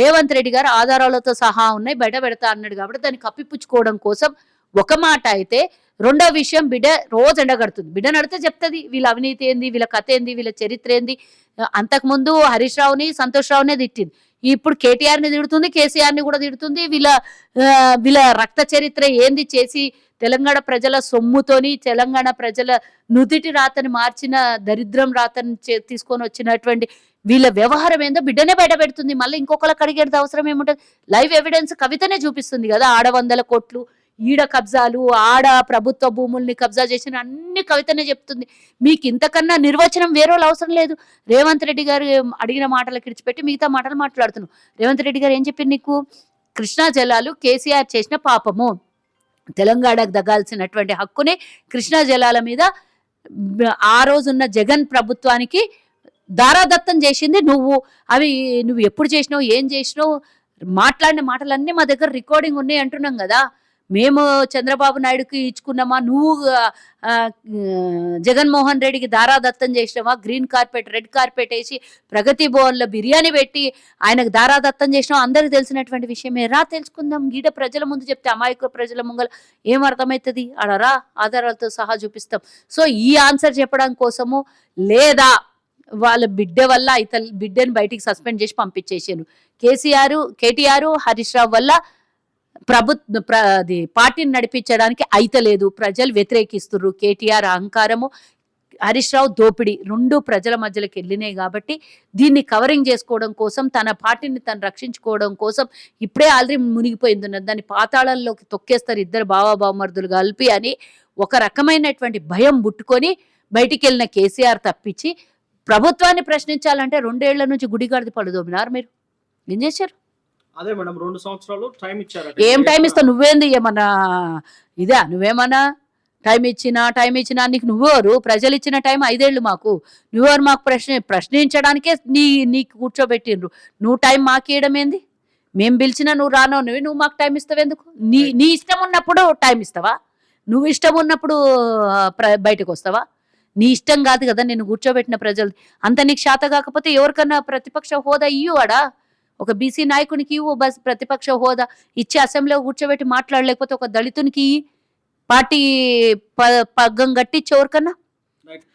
రేవంత్ రెడ్డి గారు ఆధారాలతో సహా ఉన్నాయి బయట పెడతా అన్నాడు కాబట్టి దాన్ని కప్పిపుచ్చుకోవడం కోసం ఒక మాట అయితే రెండో విషయం బిడ్డ రోజు ఎండగడుతుంది. బిడ్డ నడితే చెప్తుంది వీళ్ళ అవినీతి ఏంది వీళ్ళ కథ ఏంది వీళ్ళ చరిత్ర ఏంది? అంతకుముందు హరీష్ రావుని సంతోష్ రావునే తిట్టింది. ఇప్పుడు కేటీఆర్ని తిడుతుంది కేసీఆర్ని కూడా తిడుతుంది. వీళ్ళ వీళ్ళ రక్త చరిత్ర ఏంది చేసి తెలంగాణ ప్రజల సొమ్ముతోని తెలంగాణ ప్రజల నుదిటి రాతని మార్చిన దరిద్రం రాతని చే- తీసుకొని వచ్చినటువంటి వీళ్ళ వ్యవహారం ఏందో బిడ్డనే బయట పెడుతుంది. మళ్ళీ ఇంకొకళ్ళకి అడిగేది అవసరం ఏముంటుంది? లైవ్ ఎవిడెన్స్ కవితనే చూపిస్తుంది కదా. ఆడ వందల కోట్లు ఈడ కబ్జాలు ఆడ ప్రభుత్వ భూముల్ని కబ్జా చేసిన అన్ని కవితనే చెప్తుంది. మీకు ఇంతకన్నా నిర్వచనం వేరే వాళ్ళు అవసరం లేదు. రేవంత్ రెడ్డి గారు అడిగిన మాటలకు ఇడిచిపెట్టి మిగతా మాటలు మాట్లాడుతున్నాం. రేవంత్ రెడ్డి గారు ఏం చెప్పింది నీకు? కృష్ణా జలాలు కేసీఆర్ చేసిన పాపము. తెలంగాణకు దగాల్సినటువంటి హక్కుని కృష్ణా జలాల మీద ఆ రోజున్న జగన్ ప్రభుత్వానికి దారాదత్తం చేసింది నువ్వు. అవి నువ్వు ఎప్పుడు చేసినావు ఏం చేసినావు? మాట్లాడిన మాటలన్నీ మా దగ్గర రికార్డింగ్ ఉన్నాయి అంటున్నాం కదా. మేము చంద్రబాబు నాయుడుకి ఇచ్చుకున్నామా? నువ్వు జగన్మోహన్ రెడ్డికి దారాదత్తం చేసినావా? గ్రీన్ కార్పెట్ రెడ్ కార్పెట్ వేసి ప్రగతి భవన్లో బిర్యానీ పెట్టి ఆయనకు దారాదత్తం చేసినావు? అందరికి తెలిసినటువంటి విషయమే రా తెలుసుకుందాం. గీడ ప్రజల ముందు చెప్తే అమాయక ప్రజల ముంగల ఏం అర్థమవుతుంది ఆడరా ఆధారాలతో సహా చూపిస్తాం. సో ఈ ఆన్సర్ చెప్పడం కోసము లేదా వాళ్ళ బిడ్డ వల్ల ఇతర బిడ్డని బయటికి సస్పెండ్ చేసి పంపించేసాను కేసీఆర్ కేటీఆర్ హరీష్ రావు వల్ల ప్రభుత్వ ప్ర అది పార్టీని నడిపించడానికి అయితలేదు ప్రజలు వ్యతిరేకిస్తున్నారు కేటీఆర్ అహంకారము హరీష్ రావు దోపిడీ రెండు ప్రజల మధ్యలోకి వెళ్ళినాయి కాబట్టి దీన్ని కవరింగ్ చేసుకోవడం కోసం తన పార్టీని తను రక్షించుకోవడం కోసం ఇప్పుడే ఆల్రెడీ మునిగిపోయింది ఉన్నది. దాన్ని పాతాళంలోకి తొక్కేస్తారు ఇద్దరు బావబావమర్దులు కలిపి అని ఒక రకమైనటువంటి భయం పుట్టుకొని బయటికి వెళ్ళిన కేసీఆర్ తప్పించి ప్రభుత్వాన్ని ప్రశ్నించాలంటే రెండేళ్ళ నుంచి గుడిగాడిది పడుదోమినారు మీరు. ఏం చేశారు? అదే మేడం రెండు సంవత్సరాలు టైం ఇచ్చారట. ఏం టైం ఇస్తావు? నువ్వేంది? ఏమన్నా ఇదా? నువ్వేమన్నా టైం ఇచ్చినా టైం ఇచ్చినా నీకు నువ్వెవరు? ప్రజలు ఇచ్చిన టైం ఐదేళ్ళు మాకు. నువ్వెవరు మాకు ప్రశ్న ప్రశ్నించడానికే నీ నీకు కూర్చోబెట్టిండ్రు. నువ్వు టైం మాకు ఇవ్వడం ఏంది? మేము పిలిచినా నువ్వు రానో నువ్వు నువ్వు మాకు టైం ఇస్తావు ఎందుకు? నీ నీ ఇష్టం ఉన్నప్పుడు టైం ఇస్తావా? నువ్వు ఇష్టం ఉన్నప్పుడు బయటకు వస్తావా? నీ ఇష్టం కాదు కదా నేను కూర్చోబెట్టిన ప్రజలు అంత నీకు శాత కాకపోతే ఎవరికన్నా ప్రతిపక్ష హోదా ఇయ్యువాడా ఒక బీసీ నాయకునికి ఓ బస్ ప్రతిపక్ష హోదా ఇచ్చి అసెంబ్లీలో కూర్చోబెట్టి మాట్లాడలేకపోతే ఒక దళితునికి పార్టీ ప- పగ్గం కట్టించి ఎవరికన్నా